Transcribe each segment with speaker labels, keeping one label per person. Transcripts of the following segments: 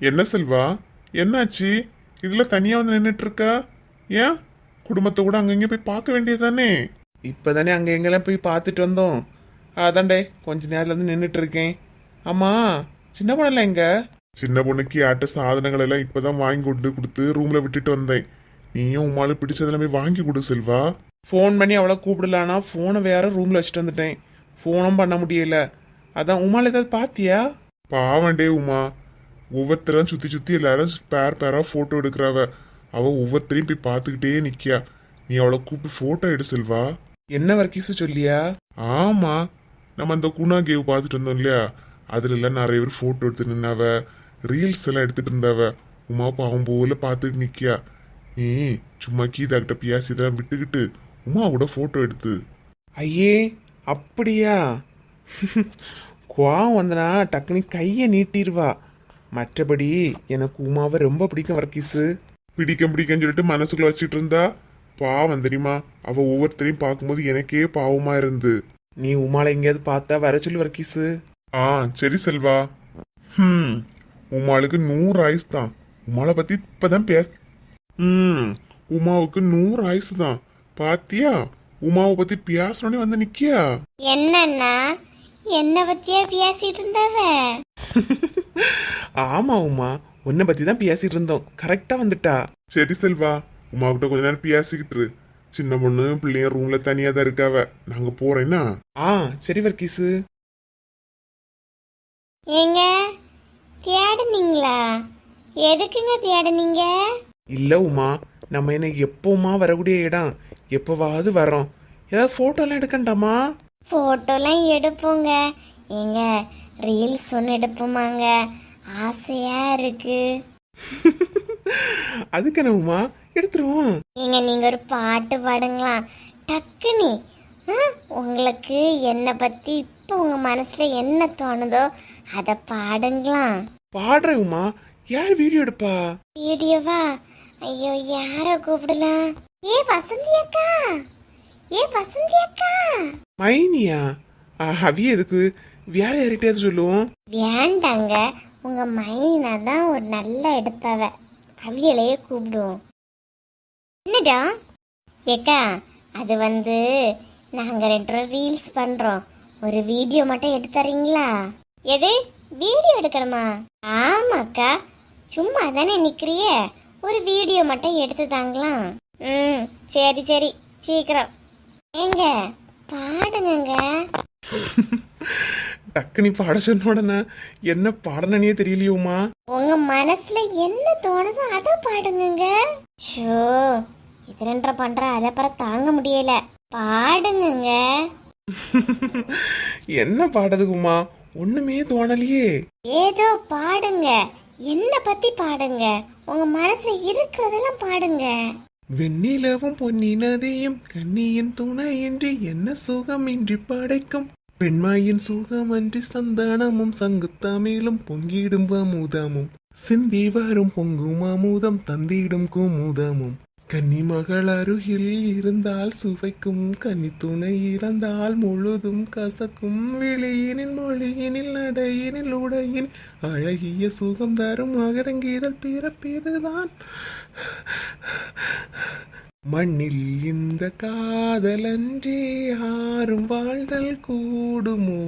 Speaker 1: என்ன செல்வா? என்னாச்சு? இதில் தனியாக வந்து நின்றுட்டு இருக்கா ஏன்? குடும்பத்தை கூட அங்கங்கே போய் பார்க்க வேண்டியது தானே
Speaker 2: இப்போதானே அங்கே எங்கெல்லாம் போய் பார்த்துட்டு வந்தோம். அதான்டே கொஞ்ச நேரத்துல இருந்து நின்றுட்டு இருக்கேன் ஆமாம் சின்ன பொண்ணல எங்க?
Speaker 1: சின்ன பொண்ணுக்கு ஆட்ட சாதனங்கள் எல்லாம் இப்பதான் வாங்கி கொண்டு கொடுத்து ரூமில் விட்டுட்டு வந்தேன். நீயும் உமாலும் பிடிச்சதெல்லாம் போய் வாங்கி கொடு செல்வா.
Speaker 2: ஃபோன் பண்ணி அவ்வளோ கூப்பிடலான்னா ஃபோனை வேற ரூமில் வச்சுட்டு வந்துட்டேன். ஃபோனும் பண்ண முடியல. அதான் உமால ஏதாவது பார்த்தியா?
Speaker 1: பாவண்டே உமா. ஒவ்வொருத்தரும் சுத்தி சுத்தி எல்லாரும் பேர் பேரா போட்டோ எடுக்கிறவ. அவ ஒவ்வொருத்தரையும் போய் பார்த்துக்கிட்டே நிக்கியா. நீ அவளை கூப்பிட்டு போட்டோ எடு செல்வா.
Speaker 2: என்ன வர்க்கீஸு சொல்லியா?
Speaker 1: ஆமா. நம்ம அந்த குணா கேவ் பார்த்துட்டு வந்தோம் இல்லையா? அதுல எல்லாம் நிறைய பேர் போட்டோ எடுத்து நின்னாவ. ரீல்ஸ் எல்லாம் எடுத்துட்டு இருந்தாவ. உமா பாவம் போல பார்த்துட்டு நிக்கியா. நீ சும்மா கீதாக்கிட்ட பேசி தான் விட்டுக்கிட்டு உமா கூட போட்டோ எடுத்து.
Speaker 2: ஐயே அப்படியா? கோவம் வந்தனா டக்குனு கையை நீட்டிடுவா மற்றபடி எனக்கு உமாவை ரொம்ப பிடிக்கும் வர்க்கீஸு.
Speaker 1: பிடிக்க பிடிக்கன்னு சொல்லிட்டு மனசுக்குள்ள வச்சுட்டு இருந்தா பாவம் தெரியுமா? அவ ஒவ்வொருத்தரையும் பார்க்கும்போது எனக்கே பாவமா இருந்து.
Speaker 2: நீ உமாலை எங்கேயாவது பார்த்தா வர சொல்லு வர்க்கீஸு.
Speaker 1: ஆ சரி செல்வா. ஹம் உமாளுக்கு நூறு ஆயுசு தான். உமாளை பத்தி இப்பதான் பேச ம் உமாவுக்கு நூறு ஆயுசு தான். பாத்தியா? உமாவை பத்தி பேசணும்னே வந்து நிக்கியா?
Speaker 3: என்னண்ணா என்ன பத்தியா பேசிட்டு இருந்தவ?
Speaker 2: ஆமா உமா. உன்னை பத்தி தான் பேசிட்டு இருந்தோம் கரெக்டா வந்துட்டா.
Speaker 1: சரி செல்வா. உமாகிட்ட கொஞ்ச நேரம் பேசிக்கிட்டு. சின்ன பொண்ணு பிள்ளைங்க ரூம்ல தனியா தான் இருக்காவ நாங்க போறேன்னா
Speaker 2: ஆ சரி வர்க்கீஸு
Speaker 3: ஏங்க தேடுனீங்களா? எதுக்குங்க தேடுனீங்க?
Speaker 2: இல்ல உமா. நம்ம என்ன எப்பவுமா வரக்கூடிய இடம்? எப்பவாவது வரோம் ஏதாவது போட்டோலாம் எடுக்கண்டாமா?
Speaker 3: போட்டோலாம் எடுப்போங்க. ஏங்க ரீல்ஸ் ஒன்று எடுப்போமாங்க. ஆசையா இருக்கு.
Speaker 2: அதுக்கு என்ன உமா? எடுத்துருவோம்.
Speaker 3: ஏங்க நீங்க ஒரு பாட்டு பாடுங்களா? டக்குனி உங்களுக்கு என்னை பத்தி இப்போ உங்க மனசுல என்ன தோணுதோ அதை பாடுங்களா.
Speaker 2: பாடுறேன் உமா. யார் வீடியோ எடுப்பா?
Speaker 3: வீடியோவா? ஐயோ யார கூப்பிடலாம்? ஏ வசந்தி அக்கா! ஏ வசந்தி அக்கா!
Speaker 2: மைனியா? ஆ, அவிய எதுக்கு? வேற யார்கிட்டயாவது சொல்லுவோம்?
Speaker 3: வேண்டாங்க. உங்க மைனா தான் ஒரு நல்ல எடுப்பவ. அவியலையே கூப்பிடுவோம். என்னடா? ஏக்கா அது வந்து நாங்க ரெண்டு பேரும் ரீல்ஸ் பண்றோம். ஒரு வீடியோ மட்டும் எடுத்து தரீங்களா? எது? வீடியோ எடுக்கணுமா? ஆமாக்கா. சும்மா தானே நிக்கிறிய? ஒரு வீடியோ மட்டும் எடுத்து தாங்களாம் ம் சரி சரி. சீக்கிரம். ஏங்க பாடுங்கங்க.
Speaker 2: டக்குனி பாட சொன்ன உடனே என்ன பாடனே தெரியலையே உமா
Speaker 3: உங்க மனசுல என்ன தோணுதோ அத பாடுங்கங்க. ஷோ இது ரெண்டரை பண்ற அலப்பற தாங்க முடியல. பாடுங்கங்க.
Speaker 2: என்ன பாடுறது உமா ஒண்ணுமே தோணலையே.
Speaker 3: ஏதோ பாடுங்க. என்ன பத்தி பாடுங்க? உங்க மனசுல இருக்கிறதெல்லாம் பாடுங்க.
Speaker 2: வெண்ணிலவும் பொன்னி நதியும் கண்ணியின் துணையின்றி என்ன சுகமின்றி படைக்கும் பெண்மாயின் சுகமன்றி சந்தானமும் சங்குத்தமிழும் பொங்கிடும் அமுதமும். சிந்தி வரும் பொங்கும் அமுதம் தந்திடும் குமுதமும். கன்னி மகள் அருகில் இருந்தால் சுவைக்கும் கன்னி துணை இறந்தால் முழுதும் கசக்கும். விழியினில் மொழியினில் நடையினில் உடையின் அழகிய சுகம் தரும் அகரங்கீதல் பிறப்பிதுதான். மண்ணில் இந்த காதலன்றி யாரும் வாழ்தல் கூடுமோ?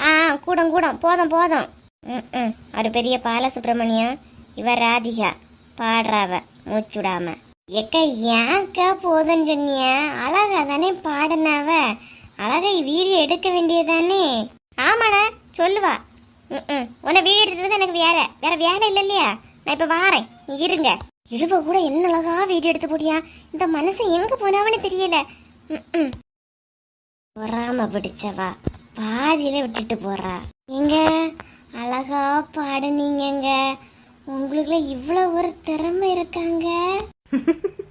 Speaker 3: ஆ கூடம் கூடம். போதும் போதும். ம், ம். ஒரு பெரிய பாலசுப்ரமணியம் இவ ராதிகா. பாடுறாவ மூச்சுடாம. எக்க ஏன்க்கா போதும் சொன்னிய? அழகா தானே பாடுனாவ. அழகா வீடியோ எடுக்க வேண்டியதானே. ஆமாடா சொல்லுவா. ம், ம். உன்னை வீடியோ எடுத்துட்டு எனக்கு வேலை. வேற வேலை இல்லை இல்லையா? நான் இப்ப வாரேன். நீ இருங்க. இழுவ கூட என்ன அழகா வீடியோ எடுத்து போடியா? இந்த மனுஷன் எங்க போனாவன்னு தெரியல. பொறாம பிடிச்சவா. பாதியில விட்டுட்டு போறா. எங்க? அழகா பாடுனீங்கங்க. உங்களுக்குள்ள இவ்வளவு ஒரு திறமை இருக்காங்க.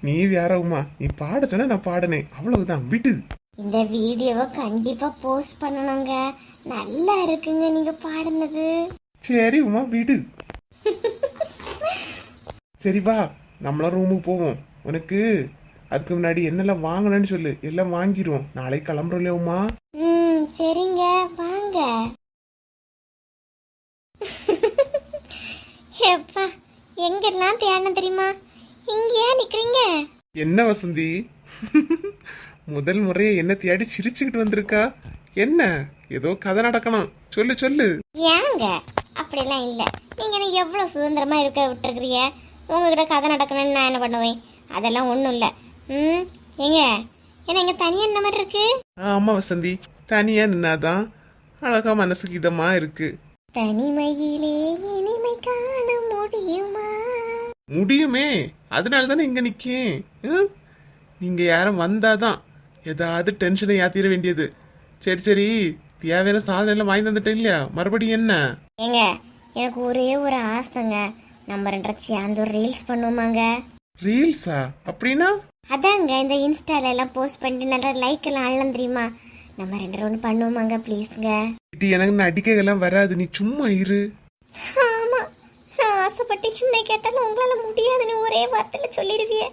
Speaker 2: நீ வேற உமா. நீ பாட சொன்னா நான் பாடினேன். அவ்வளவுதான். விடு.
Speaker 3: இந்த வீடியோவை கண்டிப்பா போஸ்ட் பண்ணணுங்க. நல்லா இருக்குங்க நீங்க பாடுனது.
Speaker 2: சரி உமா விடு. சரி வா நம்மளாம் ரூமுக்கு போவோம். உனக்கு அதுக்கு முன்னாடி என்னெல்லாம் வாங்கணும்னு சொல்லு. எல்லாம் வாங்கிடுவோம். நாளைக்கு கிளம்புறோம் இல்லையா உமா
Speaker 3: ம் சரிங்க. வாங்க. எப்பா எங்கெல்லாம் தேடணும் தெரியுமா? இங்கேயா நிக்கிறீங்க?
Speaker 2: என்ன வசந்தி? முதல் முறையே என்ன தேடி சிரிச்சுக்கிட்டு வந்திருக்கா? என்ன? ஏதோ கதை நடக்கணும். சொல்லு சொல்லு.
Speaker 3: ஏங்க அப்படிலாம் இல்லை. நீங்கள் எனக்கு எவ்வளோ சுதந்திரமாக இருக்க விட்டுருக்குறீங்க? உங்ககிட்ட கதை நடக்கணும்னு நான் என்ன பண்ணுவேன்? அதெல்லாம் ஒன்றும் இல்லை. ம்? ஏங்க? ஏன்னா இங்கே தனியாக என்ன மாதிரி இருக்கு.
Speaker 2: ஆமா வசந்தி. தனியா நின்னாதான் அழகா மனசுக்கு இதமா இருக்கு.
Speaker 3: தனிமையிலே இனிமை காண முடியுமா?
Speaker 2: முடியுமே. அதனால தானே இங்க நிக்கேன். ம்? நீங்க யாரும் வந்தாதான் ஏதாவது டென்ஷனை ஏத்திர வேண்டியது. சரி சரி. தேவையான சாதனை எல்லாம் வாங்கி தந்துட்டேன் இல்லையா? மறுபடியும் என்ன?
Speaker 3: ஏங்க எனக்கு ஒரே ஒரு ஆசைங்க. நம்ம ரெண்டரை சேர்ந்து ஒரு ரீல்ஸ் பண்ணுவோமாங்க.
Speaker 2: ரீல்ஸா அப்படின்னா?
Speaker 3: அதாங்க இந்த இன்ஸ்டால எல்லாம் போஸ்ட் பண்ணிட்டு நல்லா லைக் எல்லாம் அள்ளம் தெரியுமா? நம்ம ரெண்டு ஒன்று பண்ணுவோமாங்க ப்ளீஸ்ங்க
Speaker 2: இட்டி எனக்கு நடிக்க எல்லாம் வராது. நீ சும்மா இரு.
Speaker 3: ஆமா. நான் ஆசைப்பட்டு என்ன கேட்டாலும் உங்களால முடியாதுன்னு ஒரே வார்த்தையில சொல்லிடுவியே.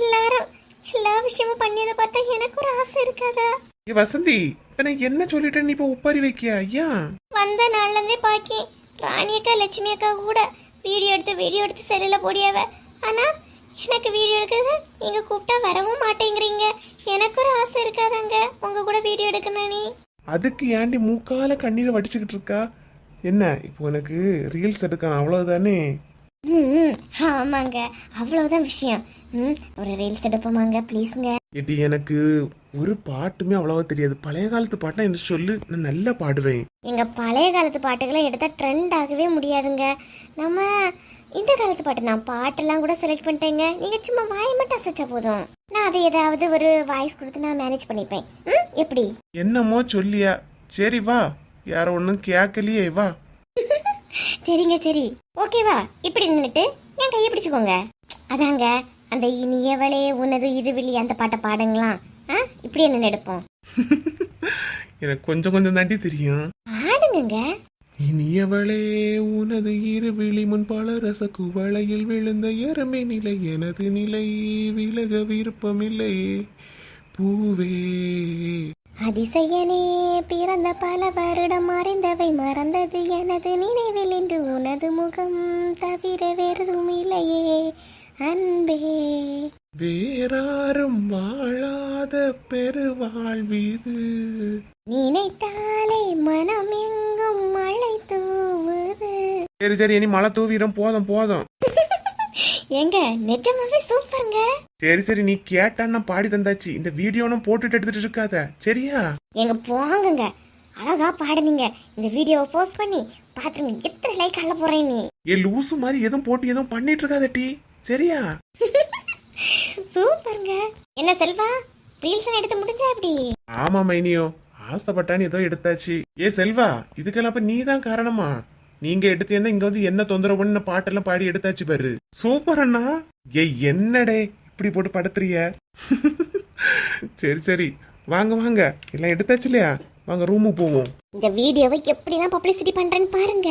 Speaker 3: எல்லாரும் எல்லா விஷயமும் பண்ணியதை பார்த்தா எனக்கு ஒரு ஆசை இருக்காதா?
Speaker 2: ஏ வசந்தி இப்ப நான் என்ன சொல்லிட்டேன் நீ இப்ப உப்பாரி வைக்கியா? ஐயா
Speaker 3: வந்த நாள்ல இருந்தே பாக்கி. ராணி அக்கா லட்சுமி அக்கா கூட வீடியோ எடுத்து வீடியோ எடுத்து செல்லுல போடியாவ. ஆனா எனக்கு வீடியோ எடுக்கிறது நீங்க கூப்பிட்டா வரவும் மாட்டேங்கிறீங்க. எனக்கு ஒரு ஆசை இருக்காதாங்க. உங்க கூட வீடியோ எடுக்கணும் நீ.
Speaker 2: அதுக்கு ஏன்டி மூக்கால கண்ணீரை வடிச்சுக்கிட்டு இருக்கா? என்ன இப்போ உனக்கு ரீல்ஸ் எடுக்கணும் அவ்வளவுதானே?
Speaker 3: ம் ஆமாங்க. அவ்வளவுதான் விஷயம். ம் ஒரு ரீல்ஸ் எடுப்போமாங்க ப்ளீஸுங்க
Speaker 2: ஏடி எனக்கு ஒரு பாட்டுமே அவ்வளவா தெரியாது. பழைய காலத்து பாட்டா என்ன சொல்லு நான் நல்லா பாடுவேன்.
Speaker 3: எங்க பழைய காலத்து பாட்டுகளை எடுத்தா ட்ரெண்ட் ஆகவே முடியாதுங்க. நம்ம இந்த காலத்து பாட்டு நான் பாட்டெல்லாம் கூட செலக்ட் பண்ணிட்டேங்க. நீங்க சும்மா வாய் மட்டும் அசைச்சா போதும். நான் அதை ஏதாவது ஒரு வாய்ஸ் கொடுத்து நான் மேனேஜ் பண்ணிப்பேன். ம் எப்படி?
Speaker 2: என்னமோ சொல்லியா? சரி வா. யாரோ ஒன்றும் கேட்கலையே வா.
Speaker 3: சரிங்க சரி. ஓகேவா இப்படி நின்னுட்டு என் கையை பிடிச்சுக்கோங்க. அதாங்க அந்த இனியவளே உனது இருவிழி அந்த பாட்டை பாடுங்களாம். ஆ? இப்படி என்ன எடுப்போம்
Speaker 2: எனக்கு கொஞ்சம் கொஞ்சம் தாண்டி தெரியும்.
Speaker 3: ஆடுங்க
Speaker 2: இனியவளே உனது இரு விழி முன் பல ரச குவளையில் விழுந்த எருமை நிலை எனது நிலை விலக விருப்பமில்லை. பூவே.
Speaker 3: அதிசயனே பிறந்த பல வருடம் மறைந்தவை மறந்தது எனது நினைவில் இன்று உனது முகம் தவிர வேறதும் இல்லையே. அன்பே.
Speaker 2: வேறாரும் வாழாத பெருவாழ்விது.
Speaker 3: நினைத்தாலே மனம் எங்கும் மழை தூவுது.
Speaker 2: சரி சரி இனி மழை தூவிடும். போதும் போதும்.
Speaker 3: எங்க நிஜமாவே சூப்பருங்க.
Speaker 2: சரி சரி நீ கேட்டான்னா பாடி தந்தாச்சு. இந்த வீடியோனும் போட்டுட்டு எடுத்துட்டு இருக்காத. சரியா?
Speaker 3: எங்க போங்குங்க. அழகா பாடுனீங்க. இந்த வீடியோவை போஸ்ட் பண்ணி பாத்துருங்க. எத்தனை லைக் அள்ள போறேன் நீ.
Speaker 2: ஏ லூசு மாதிரி எதுவும் போட்டு எதுவும் பண்ணிட்டு இருக்காத டி. சரியா
Speaker 3: சூப்பருங்க. என்ன செல்வா ரீல்ஸ் எடுத்து முடிஞ்சா எப்படி?
Speaker 2: ஆமா மைனியோ. ஆசைப்பட்டான்னு ஏதோ எடுத்தாச்சு. ஏ செல்வா இதுக்கெல்லாம் அப்ப நீ தான் காரணமா? நீங்க எடுத்தீங்கன்னா இங்க வந்து என்ன தொந்தரவு பண்ணி பாட்டெல்லாம் பாடி எடுத்தாச்சு பாரு. சூப்பர் அண்ணா. ஏ என்னடே இப்படி போட்டு படுத்துறிய? சரி சரி. வாங்க வாங்க. எல்லாம் எடுத்தாச்சு இல்லையா? வாங்க ரூமுக்கு போவோம்.
Speaker 3: இந்த வீடியோவை எப்படிலாம் பப்ளிசிட்டி பண்றேன்னு பாருங்க.